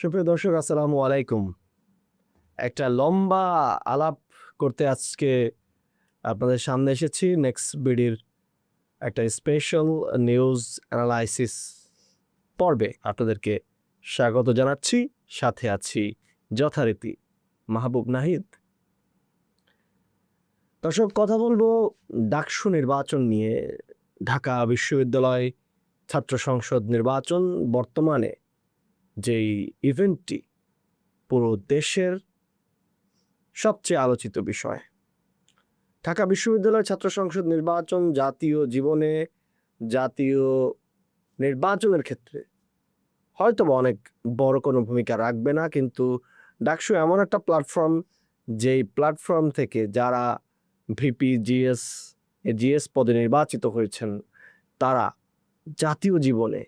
সুপ্রিয় দর্শক, আসসালামু আলাইকুম। একটা লম্বা আলাপ করতে আজকে আপনাদের সামনে এসেছি। নেক্সট বিডির একটা স্পেশাল নিউজ অ্যানালাইসিস পর্বে আপনাদেরকে স্বাগত জানাচ্ছি। সাথে আছি যথারীতি মাহবুব নাহিদ। দর্শক, কথা বলব ডাকসু নির্বাচন নিয়ে। ঢাকা বিশ্ববিদ্যালয় ছাত্র সংসদ নির্বাচন বর্তমানে যেই ইভেন্টটি পুরো দেশের সবচেয়ে আলোচিত বিষয়। ঢাকা বিশ্ববিদ্যালয় ছাত্র সংসদ নির্বাচন জাতীয় জীবনে জাতীয় নির্বাচনের ক্ষেত্রে হয়তো বা অনেক বড় কোনো ভূমিকা রাখবে না, কিন্তু ডাকসু এমন একটা প্ল্যাটফর্ম যেই প্ল্যাটফর্ম থেকে যারা ভিপি জিএস জিএস পদে নির্বাচিত হয়েছেন, তারা জাতীয় জীবনে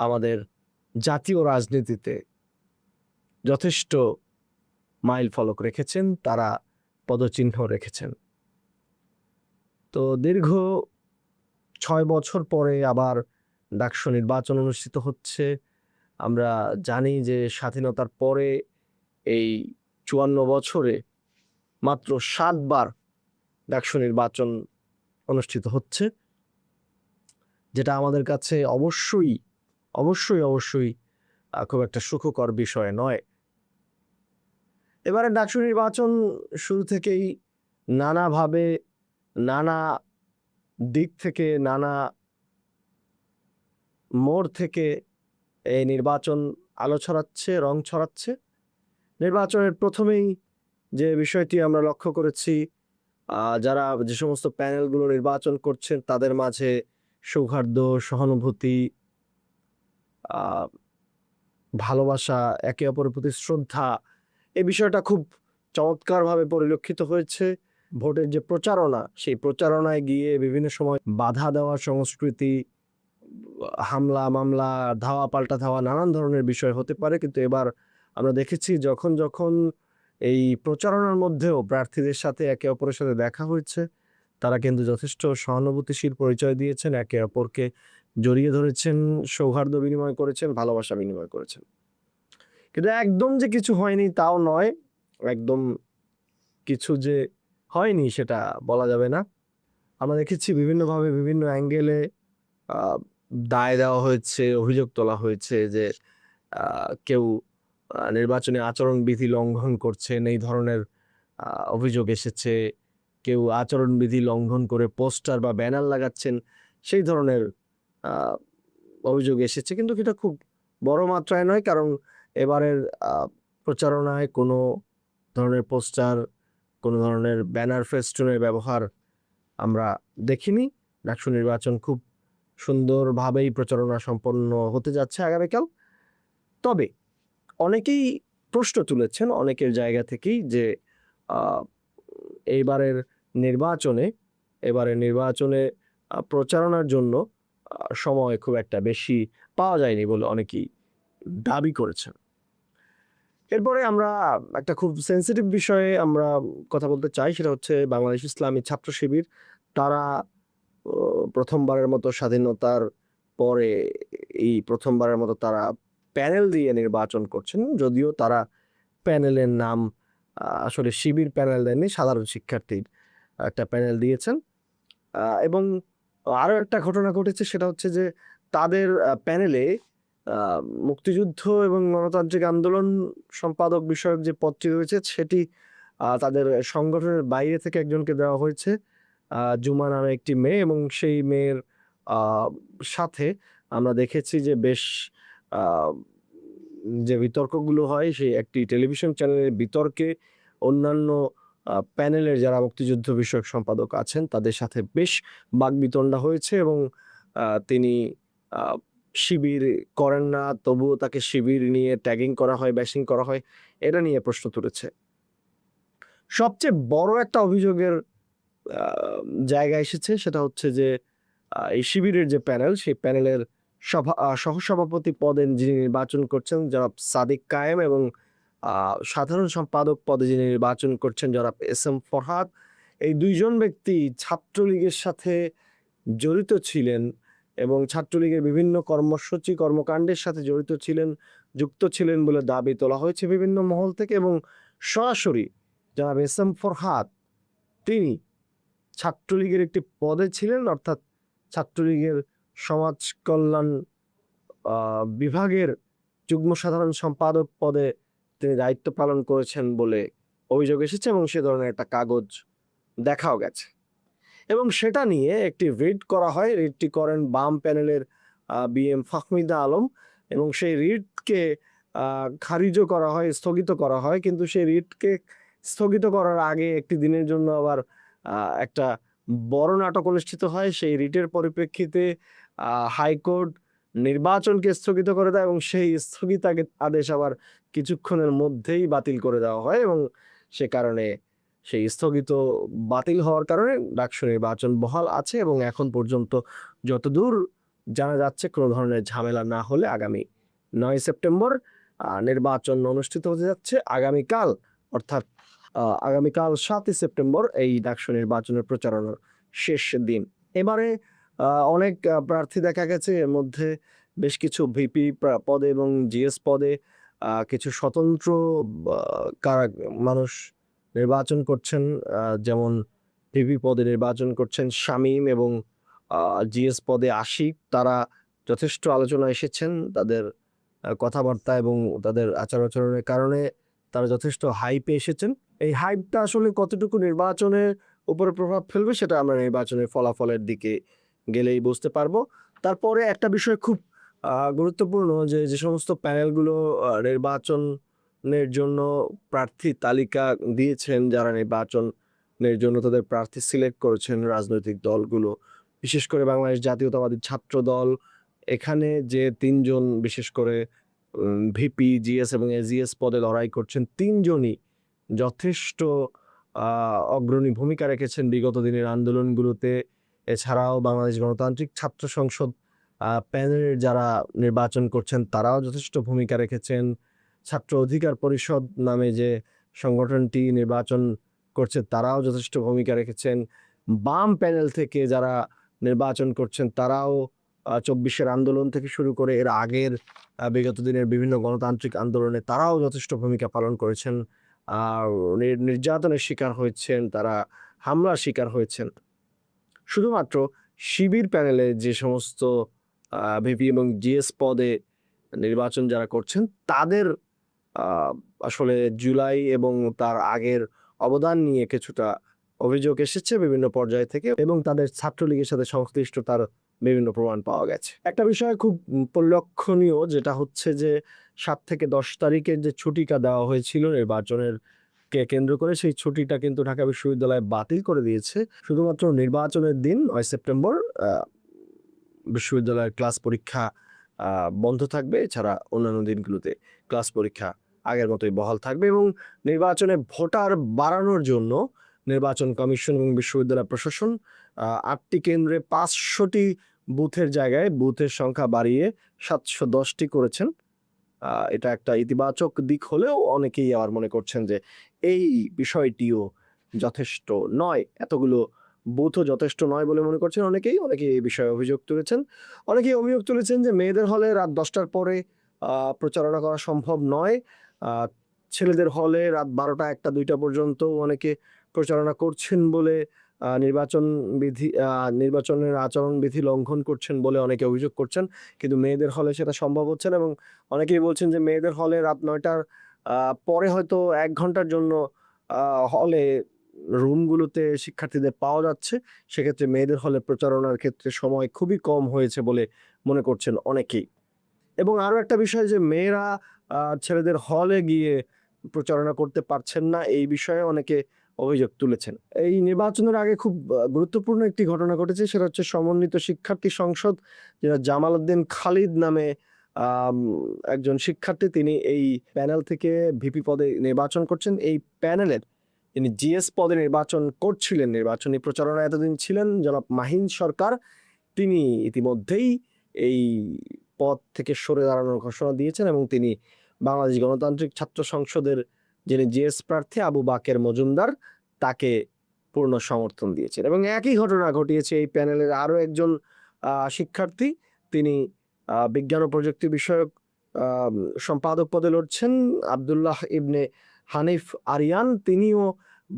আমাদের জাতীয় রাজনীতিতে যথেষ্ট মাইল ফলক রেখেছেন, তারা পদচিহ্ন রেখেছেন। তো দীর্ঘ ছয় বছর পরে আবার ডাকসু নির্বাচন অনুষ্ঠিত হচ্ছে। আমরা জানি যে স্বাধীনতার পরে এই চুয়ান্ন বছরে মাত্র সাতবার ডাকসু নির্বাচন অনুষ্ঠিত হচ্ছে, যেটা আমাদের কাছে অবশ্যই অবশ্যই অবশ্যই খুব একটা সুখকর বিষয় নয়। এবারে ডাকসু নির্বাচন শুরু থেকেই নানাভাবে, নানা দিক থেকে, নানা মোড় থেকে এই নির্বাচন আলো ছড়াচ্ছে, রং ছড়াচ্ছে। নির্বাচনের প্রথমেই যে বিষয়টি আমরা লক্ষ্য করেছি যারা যে সমস্ত প্যানেলগুলো নির্বাচন করছেন, তাদের মাঝে সৌহার্দ্য, সহানুভূতি ভালোবাসা, একে অপরের প্রতি শ্রদ্ধা, এই বিষয়টা খুব চমৎকারভাবে পরিলক্ষিত হয়েছে ভোটের যে প্রচারণা, সেই প্রচারণায় গিয়ে বিভিন্ন সময় বাধা দেওয়ার সংস্কৃতি, হামলা, মামলা, ধাওয়া, পাল্টা ধাওয়া নানান ধরনের বিষয় হতে পারে। কিন্তু এবার আমরা দেখেছি যখন যখন এই প্রচারণার মধ্যেও প্রার্থীদের সাথে একে অপরের সাথে দেখা হয়েছে, তারা কিন্তু যথেষ্ট সহানুভূতিশীল পরিচয় দিয়েছেন। একে অপরকে জড়িয়ে ধরেছেন, সৌহার্দ্য বিনিময় করেছেন, ভালোবাসা বিনিময় করেছেন। কিন্তু একদম যে কিছু হয়নি তাও নয়, একদম কিছু যে হয়নি সেটা বলা যাবে না। আমরা দেখেছি বিভিন্নভাবে বিভিন্ন অ্যাঙ্গেলে দায় দেওয়া হয়েছে, অভিযোগ তোলা হয়েছে যে কেউ নির্বাচনী আচরণবিধি লঙ্ঘন করছেন, এই ধরনের অভিযোগ এসেছে। কেউ আচরণবিধি লঙ্ঘন করে পোস্টার বা ব্যানার লাগাচ্ছেন, সেই ধরনের অভিযোগ এসেছে। কিন্তু এটা খুব বড় মাত্রায় নয়, কারণ এবারের প্রচারণায় কোনো ধরনের পোস্টার, কোনো ধরনের ব্যানার ফেস্টুনের ব্যবহার আমরা দেখিনি। ডাকসু নির্বাচন খুব সুন্দরভাবেই প্রচারণা সম্পন্ন হতে যাচ্ছে আগামীকাল। তবে অনেকেই প্রশ্ন তুলেছেন, অনেকের জায়গা থেকেই যে এইবারের নির্বাচনে, এবারের নির্বাচনে প্রচারণার জন্য সময় খুব একটা বেশি পাওয়া যায়নি বলে অনেকেই দাবি করেছেন। এরপরে আমরা একটা খুব সেন্সিটিভ বিষয়ে আমরা কথা বলতে চাই, সেটা হচ্ছে বাংলাদেশ ইসলামী ছাত্র শিবির। তারা প্রথমবারের মতো স্বাধীনতার পরে এই প্রথমবারের মতো তারা প্যানেল দিয়ে নির্বাচন করছেন। যদিও তারা প্যানেলের নাম আসলে শিবির প্যানেল দেননি, সাধারণ শিক্ষার্থীর একটা প্যানেল দিয়েছেন। এবং আরও একটা ঘটনা ঘটেছে, সেটা হচ্ছে যে তাদের প্যানেলে মুক্তিযুদ্ধ এবং গণতান্ত্রিক আন্দোলন সম্পাদক বিষয়ক যে পদটি রয়েছে, সেটি তাদের সংগঠনের বাইরে থেকে একজনকে দেওয়া হয়েছে জুমা নামে একটি মেয়ে এবং সেই মেয়ের সাথে আমরা দেখেছি যে বেশ যে বিতর্কগুলো হয়, সেই একটি টেলিভিশন চ্যানেলের বিতর্কে অন্যান্য প্যানেলের যারা মুক্তিযুদ্ধ বিষয়ক সম্পাদক আছেন, তাদের সাথে বেশ বাগবিতণ্ডা হয়েছে এবং তিনি শিবির করেন না, তবুও তাকে শিবির নিয়ে ট্যাগিং করা হয় ব্যাশিং করা হয়, এটা নিয়ে প্রশ্ন তুলেছে। সবচেয়ে বড় একটা অভিযোগের জায়গা এসেছে, সেটা হচ্ছে যে এই শিবিরের যে প্যানেল, সেই প্যানেলের সভা সহসভাপতি পদে যিনি নির্বাচন করছেন যারা সাদিক কায়েম এবং সাধারণ সম্পাদক পদে যিনি নির্বাচন করছেন যারা এস এম ফরহাদ, এই দুইজন ব্যক্তি ছাত্রলীগের সাথে জড়িত ছিলেন এবং ছাত্রলীগের বিভিন্ন কর্মসূচি, কর্মকাণ্ডের সাথে জড়িত ছিলেন, যুক্ত ছিলেন বলে দাবি তোলা হয়েছে বিভিন্ন মহল থেকে এবং সরাসরি যারা এস এম ফরহাদ, তিনি ছাত্রলীগের একটি পদে ছিলেন, অর্থাৎ ছাত্রলীগের সমাজ কল্যাণ বিভাগের যুগ্ম সাধারণ সম্পাদক পদে তিনি দায়িত্ব পালন করেছেন বলে অভিযোগ এসেছে এবং সে ধরনের একটা কাগজ দেখাও গেছে। এবং সেটা নিয়ে একটি রিট করা হয়। রিটটি করেন বাম প্যানেলের বি এম ফাহমিদা আলম এবং সেই রিটকে খারিজও করা হয়, স্থগিত করা হয়। কিন্তু সেই রিটকে স্থগিত করার আগে একটি দিনের জন্য আবার একটা বড় নাটক অনুষ্ঠিত হয়। সেই রিটের পরিপ্রেক্ষিতে হাইকোর্ট নির্বাচনকে স্থগিত করে দেয় এবং সেই স্থগিতাকে আদেশ আবার কিছুক্ষণের মধ্যেই বাতিল করে দেওয়া হয় এবং সে কারণে সেই স্থগিত বাতিল হওয়ার কারণে ডাকসু নির্বাচন বহাল আছে এবং এখন পর্যন্ত যতদূর জানা যাচ্ছে কোনো ধরনের ঝামেলা না হলে আগামী নয় সেপ্টেম্বর নির্বাচন অনুষ্ঠিত হতে যাচ্ছে আগামীকাল, অর্থাৎ আগামীকাল সাতই সেপ্টেম্বর এই ডাকসু নির্বাচনের প্রচারণার শেষ দিন। এবারে অনেক প্রার্থী দেখা গেছে। এর মধ্যে বেশ কিছু ভিপি পদে এবং জিএস পদে কিছু স্বতন্ত্র কারা- মানুষ নির্বাচন করছেন। যেমন ভিপি পদে নির্বাচন করছেন শামীম এবং জিএস পদে আশিক। তারা যথেষ্ট আলোচনা এসেছেন তাদের কথাবার্তা এবং তাদের আচার আচরণের কারণে তারা যথেষ্ট হাইপে এসেছেন। এই হাইপটা আসলে কতটুকু নির্বাচনের উপরে প্রভাব ফেলবে সেটা আমরা নির্বাচনের ফলাফলের দিকে গেলেই বুঝতে পারব। তারপরে একটা বিষয় খুব গুরুত্বপূর্ণ যে যে সমস্ত প্যানেলগুলো নির্বাচনের জন্য প্রার্থী তালিকা দিয়েছেন, যারা নির্বাচনের জন্য তাদের প্রার্থী সিলেক্ট করেছেন রাজনৈতিক দলগুলো। বিশেষ করে বাংলাদেশ জাতীয়তাবাদী ছাত্র দল, এখানে যে তিনজন, বিশেষ করে ভিপি, জিএস এবং এজিএস পদে লড়াই করছেন, তিনজনই যথেষ্ট অগ্রণী ভূমিকা রেখেছেন বিগত দিনের আন্দোলনগুলোতে। এছাড়াও বাংলাদেশ গণতান্ত্রিক ছাত্র সংসদ আহ, প্যানেলের যারা নির্বাচন করছেন তারাও যথেষ্ট ভূমিকা রেখেছেন। ছাত্র অধিকার পরিষদ নামে যে সংগঠনটি নির্বাচন করছে তারাও যথেষ্ট ভূমিকা রেখেছেন। বাম প্যানেল থেকে যারা নির্বাচন করছেন তারাও চব্বিশের আন্দোলন থেকে শুরু করে এর আগের বিগত দিনের বিভিন্ন গণতান্ত্রিক আন্দোলনে তারাও যথেষ্ট ভূমিকা পালন করেছেন। নির্যাতনের শিকার হয়েছেন তারা হামলার শিকার হয়েছেন। শুধুমাত্র শিবির প্যানেলে যে সমস্ত ভিপি এবং জিএস পদে নির্বাচন যারা করছেন, তাদের আসলে জুলাই এবং তার আগের অবদান নিয়ে কিছুটা অভিযোগ এসেছে বিভিন্ন পর্যায় থেকে এবং তাদের ছাত্রলীগের সাথে সংশ্লিষ্টতার বিভিন্ন প্রমাণ পাওয়া গেছে। একটা বিষয় খুব পরিলক্ষণীয়, যেটা হচ্ছে যে সাত থেকে দশ তারিখের যে ছুটিটা দেওয়া হয়েছিল নির্বাচনের কে কেন্দ্র করে সেই ছুটিটা কিন্তু ঢাকা বিশ্ববিদ্যালয় বাতিল করে দিয়েছে। শুধুমাত্র নির্বাচনের দিন নয় সেপ্টেম্বর বিশ্ববিদ্যালয়ের ক্লাস পরীক্ষা বন্ধ থাকবে। এছাড়া অন্যান্য দিনগুলোতে ক্লাস পরীক্ষা আগের মতোই বহাল থাকবে এবং নির্বাচনে ভোটার বাড়ানোর জন্য নির্বাচন কমিশন এবং বিশ্ববিদ্যালয় প্রশাসন আটটি কেন্দ্রে পাঁচশোটি বুথের জায়গায় বুথের সংখ্যা বাড়িয়ে সাতশো দশটি করেছেন। এটা একটা ইতিবাচক দিক হলেও অনেকেই আবার মনে করছেন যে, এই বিষয়টিও যথেষ্ট নয়। এতগুলো বুথও যথেষ্ট নয় বলে মনে করছেন অনেকেই। অনেকেই এই বিষয়ে অভিযোগ তুলেছেন। অনেকেই অভিযোগ তুলেছেন যে, মেয়েদের হলে রাত দশটার পরে প্রচারণা করা সম্ভব নয়। ছেলেদের হলে রাত বারোটা একটা দুইটা পর্যন্ত অনেকে প্রচারণা করছেন বলে নির্বাচন বিধি নির্বাচনের আচরণ বিধি লঙ্ঘন করছেন বলে অনেকে অভিযোগ করছেন। কিন্তু মেয়েদের হলে সেটা সম্ভব হচ্ছে না এবং অনেকেই বলছেন যে মেয়েদের হলে রাত নয়টার পরে হয়তো এক ঘণ্টার জন্য হলে রুমগুলোতে শিক্ষার্থীদের পাওয়া যাচ্ছে। সেক্ষেত্রে মেয়েদের হলে প্রচারণার ক্ষেত্রে সময় খুবই কম হয়েছে বলে মনে করছেন অনেকেই। এবং আরও একটা বিষয় যে মেয়েরা ছেলেদের হলে গিয়ে প্রচারণা করতে পারছেন না, এই বিষয়ে অনেকে অভিযোগ তুলেছেন। এই নির্বাচনের আগে খুব গুরুত্বপূর্ণ একটি ঘটনা ঘটেছে, সেটা হচ্ছে সমন্বিত শিক্ষার্থী সংসদ, যেটা জামাল উদ্দিন খালিদ নামে একজন শিক্ষার্থী, তিনি এই প্যানেল থেকে ভিপি পদে নির্বাচন করছেন। এই প্যানেলের তিনি জিএস পদে নির্বাচন করছিলেন। নির্বাচনী প্রচারণা এতদিন ছিলেন জনাব মাহিন সরকার। তিনি ইতিমধ্যেই এই পদ থেকে সরে দাঁড়ানোর ঘোষণা দিয়েছেন এবং তিনি বাংলাদেশ গণতান্ত্রিক ছাত্র সংসদের যিনি জিএস প্রার্থী আবু বাকের মজুমদার, তাকে পূর্ণ সমর্থন দিয়েছেন। এবং একই ঘটনা ঘটিয়েছে এই প্যানেলের আরও একজন শিক্ষার্থী। তিনি বিজ্ঞান ও প্রযুক্তি বিষয়ক সম্পাদক পদে লড়ছেন আবদুল্লাহ ইবনে হানিফ আরিয়ান। তিনিও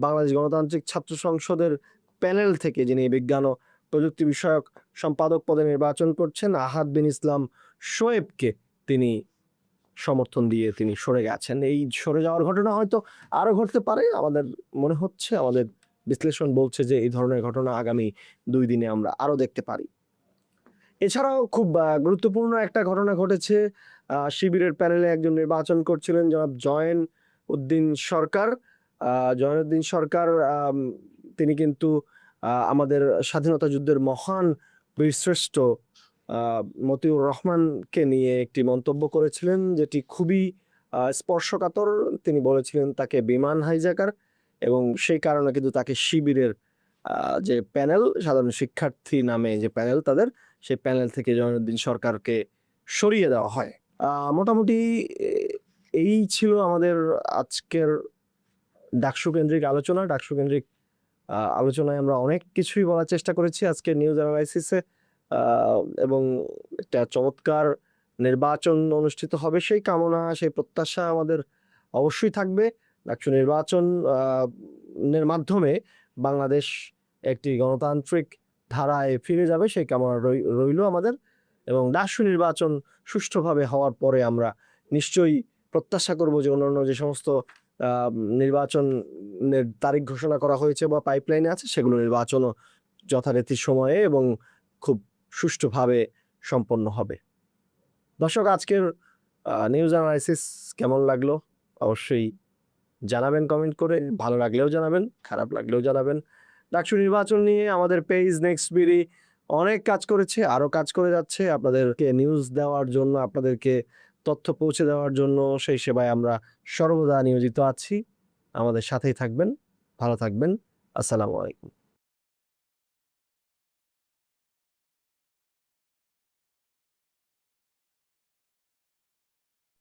বাংলাদেশ গণতান্ত্রিক ছাত্র সংসদের প্যানেল থেকে যিনি বিজ্ঞান ও প্রযুক্তি বিষয়ক সম্পাদক পদে নির্বাচন করছেন, আহাদ বিন ইসলাম শোয়েবকে তিনি সমর্থন দিয়ে তিনি সরে গেছেন। এই সরে যাওয়ার ঘটনা হয়তো আরও ঘটতে পারে। আমাদের মনে হচ্ছে, আমাদের বিশ্লেষণ বলছে যে, এই ধরনের ঘটনা আগামী দুই দিনে আমরা আরও দেখতে পারি। এছাড়াও খুব গুরুত্বপূর্ণ একটা ঘটনা ঘটেছে। শিবিরের প্যানেলে একজন নির্বাচন করছিলেন, জনাব জয়েন উদ্দিন সরকার। জয়েন উদ্দিন সরকার তিনি কিন্তু আমাদের স্বাধীনতা যুদ্ধের মহান বীরশ্রেষ্ঠ মতিউর রহমানকে নিয়ে একটি মন্তব্য করেছিলেন, যেটি খুবই স্পর্শকাতর। তিনি বলেছিলেন তাকে বিমান হাইজাকার এবং সেই কারণে কিন্তু তাকে শিবিরের যে প্যানেল, সাধারণ শিক্ষার্থী নামে যে প্যানেল তাদের, সেই প্যানেল থেকে জয়নুদ্দিন সরকারকে সরিয়ে দেওয়া হয়। মোটামুটি এই ছিল আমাদের আজকের ডাকসু কেন্দ্রিক আলোচনা। ডাকসু কেন্দ্রিক আলোচনায় আমরা অনেক কিছুই বলার চেষ্টা করেছি। আজকে নিউজ অ্যানালাইসিসে এবং একটা চমৎকার নির্বাচন অনুষ্ঠিত হবে, সেই কামনা, সেই প্রত্যাশা আমাদের অবশ্যই থাকবে। ডাকসু নির্বাচন এর মাধ্যমে বাংলাদেশ একটি গণতান্ত্রিক ধারায় ফিরে যাবে, সেই কামনা রই- রইল আমাদের এবং ডাকসু নির্বাচন সুষ্ঠুভাবে হওয়ার পরে আমরা নিশ্চয়ই প্রত্যাশা করব যে অন্যান্য যে সমস্ত নির্বাচনের তারিখ ঘোষণা করা হয়েছে বা পাইপলাইনে আছে, সেগুলো নির্বাচনও যথারীতি সময়ে এবং খুব সুষ্ঠুভাবে সম্পন্ন হবে। দর্শক, আজকের নিউজ অ্যানালাইসিস কেমন লাগল? অবশ্যই জানাবেন কমেন্ট করে। ভালো লাগলেও জানাবেন, খারাপ লাগলেও জানাবেন। ডাকসু নির্বাচন নিয়ে আমাদের পেজ নেক্সট বিডি অনেক কাজ করেছে, আরও কাজ করে যাচ্ছে। আপনাদেরকে নিউজ দেওয়ার জন্য, আপনাদেরকে তথ্য পৌঁছে দেওয়ার জন্য সেই সেবায় আমরা সর্বদা নিয়োজিত আছি। আমাদের সাথেই থাকবেন, ভালো থাকবেন। আসসালামু আলাইকুম।